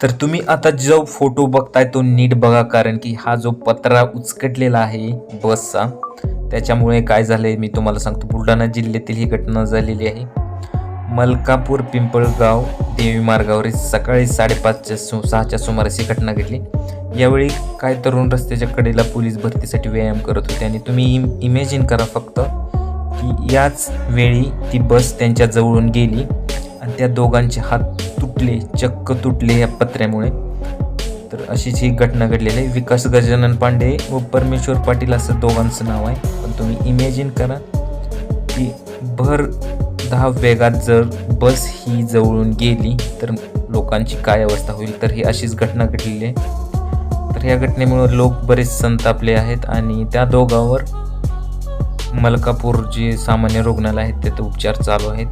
तर तुम्ही आता जो फोटो बघताय तो नीट बघा कारण की हा जो पत्रा उचकटलेला आहे बसचा त्याच्यामुळे काय झालंय मी तुम्हाला सांगतो. बुलढाणा जिल्ह्यातील ही घटना झालेली आहे. मलकापूर पिंपळगाव देवी मार्गावरील सकाळी साडेपाचच्या सु सहाच्या सुमारास ही घटना घडली. यावेळी काय तरुण रस्त्याच्या कडेला पोलीस भरतीसाठी व्यायाम करत होते आणि तुम्ही इम इमॅजिन करा फक्त की याच वेळी ती बस त्यांच्या जवळून गेली आणि त्या दोघांचे हात तुटले चक्क तुटले या पत्र्यामुळे. तर अशीच ही घटना घडलेली आहे. विकास गजानन पांडे व परमेश्वर पाटील असं दोघांचं नाव आहे. पण तुम्ही इमॅजिन करा की भर दहा वेगात जर बस ही जवळून गेली तर लोकांची काय अवस्था होईल? तर ही अशीच घटना घडलेली आहे. तर या घटनेमुळे लोक बरेच संतापले आहेत आणि त्या दोघांवर मलकापूर जे सामान्य रुग्णालय आहेत तिथे उपचार चालू आहेत.